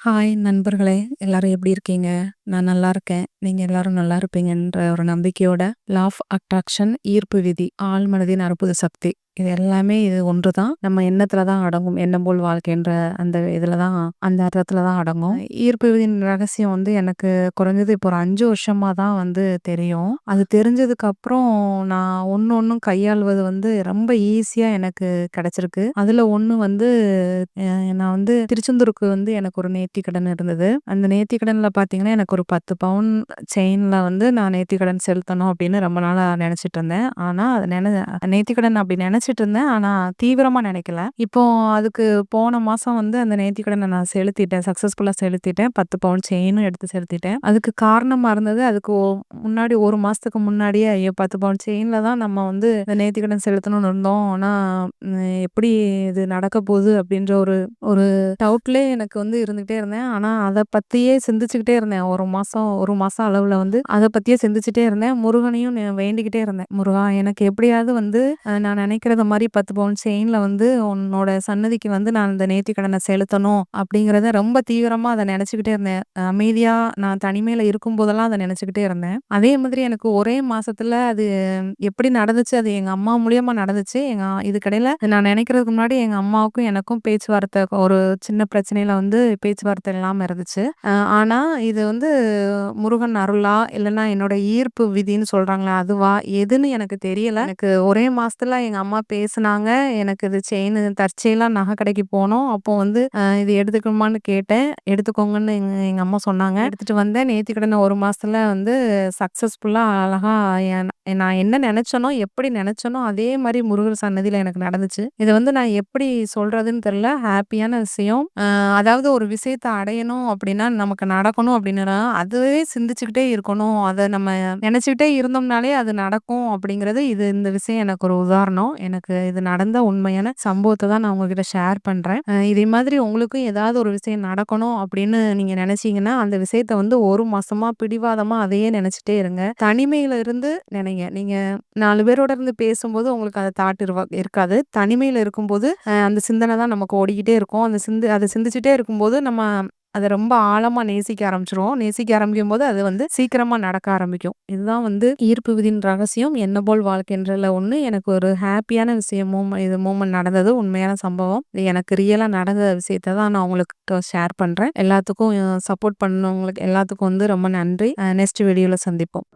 Hi நண்பர்களே! எல்லாரும் எப்படி இருக்கீங்க? நான் நல்லா இருக்கேன். நீங்க எல்லாரும் நல்லா இருப்பீங்கன்ற ஒரு நம்பிக்கையோட, லா ஆஃப் அட்ராக்ஷன் ஈர்ப்பு விதி, ஆழ் மனதின் அற்புத சக்தி. இது எல்லாமே இது ஒன்று தான். நம்ம எண்ணத்துல தான் அடங்கும். எண்ணம் போல் வாழ்க்கைன்ற அந்த இதில் தான் அந்த அர்த்தத்தில் தான் அடங்கும். ஈர்ப்பு விதியின் ரகசியம் வந்து எனக்கு குறைஞ்சது இப்போ ஒரு அஞ்சு வருஷமாக தான் வந்து தெரியும். அது தெரிஞ்சதுக்கப்புறம் நான் ஒன்று ஒன்றும் கையாள்வது வந்து ரொம்ப ஈஸியாக எனக்கு கிடைச்சிருக்கு. அதில் ஒன்று வந்து நான் வந்து திருச்செந்தூருக்கு வந்து எனக்கு ஒரு நேர்த்திக்கடன் இருந்தது. அந்த நேர்த்திக்கடன்ல பார்த்தீங்கன்னா, எனக்கு ஒரு 10 பவுன் செயினில் வந்து நான் நேர்த்திக்கடன் செலுத்தணும் அப்படின்னு ரொம்ப நாளாக நினச்சிட்டு இருந்தேன். ஆனால் அதை நினை நென நேர்த்திக்கடன் அப்படி நினச்சிட்டு இருந்தேன். ஆனால் தீவிரமாக நினைக்கல. இப்போ அதுக்கு போன மாதம் வந்து அந்த நேர்த்திக்கடன நான் செலுத்திட்டேன். சக்ஸஸ்ஃபுல்லாக செலுத்திட்டேன். 10 பவுன் செயினும் எடுத்து செலுத்திட்டேன். அதுக்கு காரணமாக இருந்தது, அதுக்கு முன்னாடி ஒரு மாதத்துக்கு முன்னாடியே, ஐயோ! 10 பவுன் செயினில் தான் நம்ம வந்து இந்த நேர்த்திக்கடன் செலுத்தணும்னு இருந்தோம். ஆனால் எப்படி இது நடக்க போகுது அப்படின்ற ஒரு ஒரு டவுட்லேயே எனக்கு வந்து இருந்துகிட்டே இருந்தேன். ஆனால் அதை பற்றியே சிந்திச்சுக்கிட்டே இருந்தேன். ஒரு மாதம் ஒரு மாதம் அளவில் வந்து அதை பற்றியே சிந்திச்சுட்டே இருந்தேன். முருகனையும் வேண்டிக்கிட்டே இருந்தேன். முருகா! எனக்கு எப்படியாவது வந்து நான் நினைக்கிறத அந்த மாதிரி பத்து பவுன் செயினில் வந்து உன்னோட சன்னதிக்கு வந்து நான் இந்த நேர்த்திக்கடன செலுத்தணும் அப்படிங்கிறத ரொம்ப தீவிரமாக அதை நினச்சிக்கிட்டே இருந்தேன். அமைதியாக நான் தனிமையில இருக்கும்போதெல்லாம் அதை நினச்சிக்கிட்டே இருந்தேன். அதே மாதிரி எனக்கு ஒரே மாசத்துல அது எப்படி நடந்துச்சு, அது எங்கள் அம்மா மூலியமாக நடந்துச்சு. எங்கள் இதுக்கடையில் நான் நினைக்கிறதுக்கு முன்னாடி எங்கள் அம்மாவுக்கும் எனக்கும் பேச்சுவார்த்தை ஒரு சின்ன பிரச்சனையில் வந்து பேச்சுவார்த்தை இல்லாமல் இருந்துச்சு. ஆனால் இது வந்து முருகன் அருளா? இல்லைன்னா என்னோட ஈர்ப்பு விதின்னு சொல்கிறாங்களா அதுவா? எதுன்னு எனக்கு தெரியல. எனக்கு ஒரே மாசத்துல எங்க அம்மா பேசுனாங்க. எனக்கு இது செயின் தற்செயலாக நகை கடைக்கு போனோம். அப்போ வந்து இது எடுத்துக்கணுமான்னு கேட்டேன். எடுத்துக்கோங்கன்னு எங்க எங்கள் அம்மா சொன்னாங்க. எடுத்துட்டு வந்தேன். நேர்த்திக்கடன 1 மாசத்துல வந்து சக்சஸ்ஃபுல்லா அழகா நான் என்ன நினைச்சேனோ, எப்படி நினைச்சேனோ அதே மாதிரி முருகர் சன்னதியில எனக்கு நடந்துச்சு. இதை வந்து நான் எப்படி சொல்றதுன்னு தெரியல. ஹாப்பியான விஷயம். அதாவது ஒரு விஷயத்தை அடையணும் அப்படின்னா, நமக்கு நடக்கணும் அப்படின்னா, அதுவே சிந்திச்சுக்கிட்டே இருக்கணும். அதை நம்ம நினைச்சுக்கிட்டே இருந்தோம்னாலே அது நடக்கும் அப்படிங்கிறது இது இந்த விஷயம் எனக்கு ஒரு உதாரணம். எனக்கு இது நடந்த உண்மையான சம்பவத்தை தான் நான் உங்ககிட்ட ஷேர் பண்றேன். இதே மாதிரி உங்களுக்கும் ஏதாவது ஒரு விஷயம் நடக்கணும் அப்படின்னு நீங்க நினைச்சீங்கன்னா, அந்த விஷயத்த வந்து ஒரு மாசமா பிடிவாதமா அதையே நினைச்சுட்டே இருங்க. தனிமையில இருந்து நினைங்க. நீங்க நாலு பேரோட இருந்து பேசும்போது உங்களுக்கு அந்த தாட் இருக்காது. தனிமையில இருக்கும்போது அந்த சிந்தனை தான் நமக்கு ஓடிக்கிட்டே இருக்கும். அந்த சிந்து அதை சிந்திச்சுட்டே இருக்கும்போது நம்ம அதை ரொம்ப ஆழமா நேசிக்க ஆரம்பிச்சிருவோம் நேசிக்க ஆரம்பிக்கும்போது அது வந்து சீக்கிரமா நடக்க ஆரம்பிக்கும். இதுதான் வந்து ஈர்ப்பு விதியின் ரகசியம். என்ன போல் வாழ்க்கைன்றதுல ஒண்ணு. எனக்கு ஒரு ஹாப்பியான விஷயமும் இது மூமெண்ட் நடந்தது. உண்மையான சம்பவம். இது எனக்கு ரியலா நடந்த விஷயத்த தான் நான் உங்களுக்கு ஷேர் பண்றேன். எல்லாத்துக்கும் சப்போர்ட் பண்ணவங்களுக்கு எல்லாத்துக்கும் வந்து ரொம்ப நன்றி. நெக்ஸ்ட் வீடியோல சந்திப்போம்.